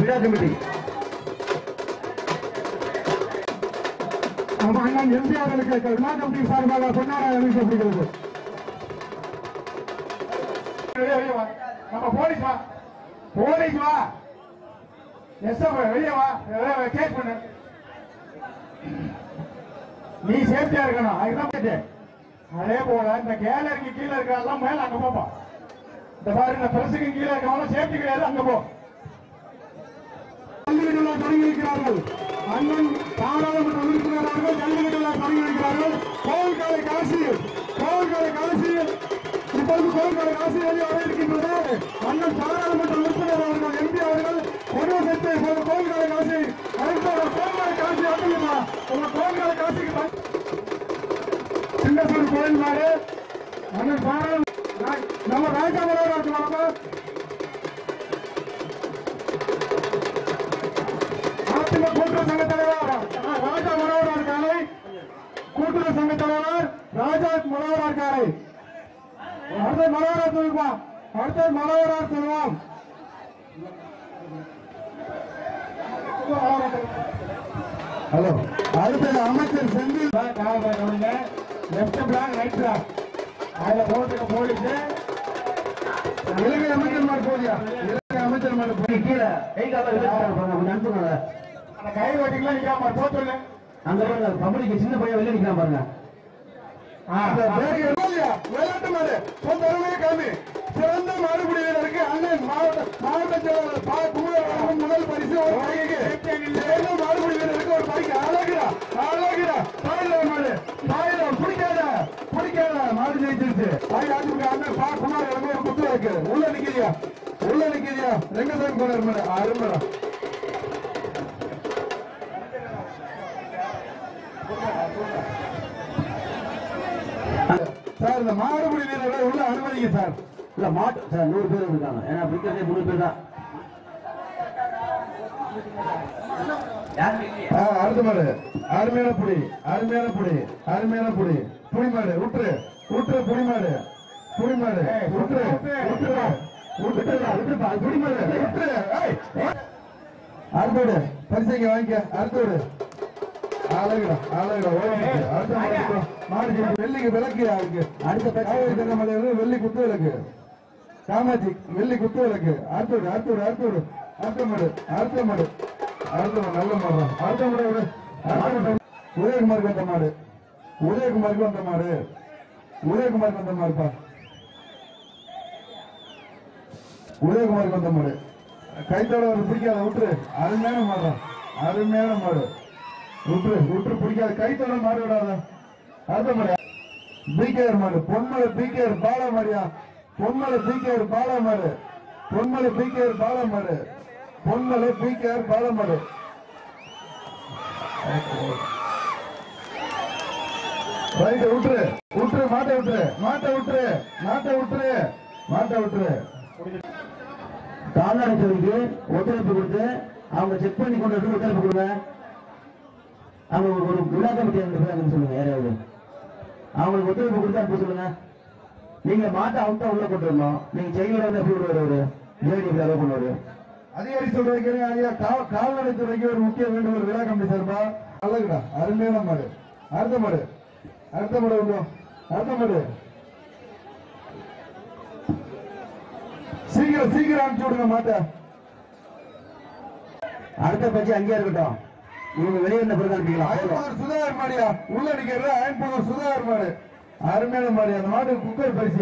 விழா கமிட்டி அண்ணன் எம்பி விழா கமிட்டி சார்பாக பொன்னாடை அறிவிக்கப்படுகிறது வா. நம்ம போலீஸ் வா. போலீஸ் வா. எஸ் வெளியே வா. கேஸ் பண்ணு. நீ சேஃப்டியா இருக்கணும். அதுதான் அதே போல இந்த கேலரிக்கு கீழே இருக்கிறதெல்லாம் மேல அங்க போப்பா. இந்த பாரு இந்த பிரசுக்கு கீழே இருக்கவங்க சேஃப்டி கிடையாது. அங்க போ. இருக்கிறார்கள் அண்ணன் பாராளுமன்ற உறுப்பினராக ஜல்லிக்கட்டில் ஜல்லிக்கட்டுல தொடங்கி கோவில்காலை காசி கோவில்காலை காசி. இப்போது கோவில்காலை காசி வெளியே வர இருக்கின்றது. அண்ணன் பாராளுமன்ற உறுப்பினர் அவர்கள் எம்பி அவர்கள் கொண்டு சேர்த்து இப்போது கோவில்காலை காசி அடுத்த கோவில்காலை காசி அப்படிங்களா உங்க கோவில்காலை காசிக்கு சின்னசூர் கோயில் நாடு அண்ணன் பாராளுமன்ற நம்ம ராஜா மனோகர் அதிமுக கூட்டுறவு சங்க தலைவர் ராஜா மனோகர் காலை கூட்டுறவு சங்க தலைவர் ராஜா மனோகர் காலை அடுத்த மனோகர் சொல்லுவா அடுத்த மனோகர் சொல்லுவோம். ஹலோ. அடுத்தது அமைச்சர் Senthil. Left block right block. அதுல போட்டுக்க போலீஸ். இலங்கை அமைச்சர் மாதிரி போதியா இலங்கை அமைச்சர் மாதிரி போய் கீழே. கை கால கொஞ்சம் அந்த கை ஓட்டிங்களா நிக்காம போ சொல்லு அங்க பாருங்க பப்ளிக் சின்ன பையன் வெளியே நிக்கிறான் பாருங்க. பேரு? விளையாட்டு மாடு சொந்த அருமையை காமி சிறந்த மாடுபிடி வீரருக்கு அண்ணன் மாவட்ட மாவட்ட செயலாளர் பா குமரன் முதல் பரிசு ஒரு பைக்கு சிறந்த மாடுபிடி வீரருக்கு ஒரு பைக்கு அழகுடா அழகுடா. தாயில மாடு தாயில பிடிக்காத பிடிக்காத மாடு ஜெயிச்சிருச்சு. அண்ணன் பா குமார் வழங்கும் ஒரு குத்து இருக்கு உள்ள நிக்கிறியா? உள்ள நிக்கிறியா? ரெங்கசாமி கோனர் மாடு அருமைடா. சார் இந்த மாடுபிடி வீரரை உள்ள அனுமதிங்க சார் இல்ல மாட்டு சார் நூறு பேர் இருக்காங்க ஏன்னா பிடிக்கிறதே மூணு பேர் தான் அடுத்த மாடு அருமையான புடி அருமையான புடி அருமையான புடி புடி மாடு விட்டுரு விட்டுரு புடி மாடு புடி மாடு விட்டுரு விட்டுரு விட்டுரு விட்டுருப்பா அது புடி மாடு விட்டுரு ஏய், ஏய். அடுத்த விடு பரிசைங்க வாங்கிக்க அடுத்த விடு அழகுடா அழகுடா அடுத்த மாடு. வெள்ளிக்கு விளக்கு யாருக்கு அடுத்த காவேரி மலையில வெள்ளி குத்து விளக்கு. காமாட்சி வெள்ளி குத்து விளக்கு. அடுத்த விடு அடுத்த விடு அடுத்த மாடு அடுத்த மாடு. அடுத்த மாடு நல்ல மாடு. அடுத்த மாடு அடுத்த உதயகுமாருக்கு வந்த மாடு. உதயகுமாருக்கு வந்த மாடு. உதயகுமாருக்கு வந்த மாடுப்பா. உதயகுமாருக்கு வந்த மாடு. கைத்தோட ஒரு பிடிக்காத விட்டுரு. அருமையான மாடு தான். அருமையான மாடு. விட்டுரு விட்டுரு பிடிக்காத. கைத்தோட மாடு விடாத அடுத்த மாடு பிகேஆர் மாடு பொன்மலை பிகேஆர் பாலா மாடியா பொன்மலை பிகேஆர் பாலா மாடு பொன்மலை பிகேஆர் பாலா மாடு பொன்மலை பிகேஆர் பாலா மாடு ரைட் விட்டுரு விட்டுரு மாட்டை விட்டுரு மாட்டை விட்டுரு மாட்டை விட்டுரு மாட்டை விட்டுரு கால்நடைத்துறைக்கு ஒத்துழைப்பு கொடுத்து அவங்க செக் பண்ணி கொண்டு வந்து ஒத்துழைப்பு கொடுங்க. அவங்க ஒரு- ஒரு விழா கமிட்டி அனுப்புறாங்கன்னு சொல்லுங்க யாராவது அவங்களுக்கு ஒத்துழைப்பு கொடுத்தா அப்படி சொல்லுங்க? நீங்க மாட்டை அவுட்டா உள்ள கொண்டு வரணும். நீங்க செய்யல எப்படி வருவாரு? அவரு ஜேடி எப்படி பண்ணுவாரு. அதிகாரி சொல்றதுக்கு ஐயா. கால்நடைத்துறைக்கு ஒரு முக்கிய வேண்டுகோள் விழா கமிட்டி சார்பா அழகுடா அருமையான மாடு. அடுத்த மாடு. அடுத்த மாடு ஒன்றும் அடுத்த மாடு. சீக்கிரம் சீக்கிரம் அனுப்பிச்சு விடுங்க மாட்டை. அடுத்த பட்சி அங்கேயே இருக்கட்டும். இவங்க வெளியே சுதாகர் மாடியா? உள்ள நிக்கிறது? சுதாகர் மாடு. அருமையான மாடி. அந்த மாடு குக்கர் பரிசு.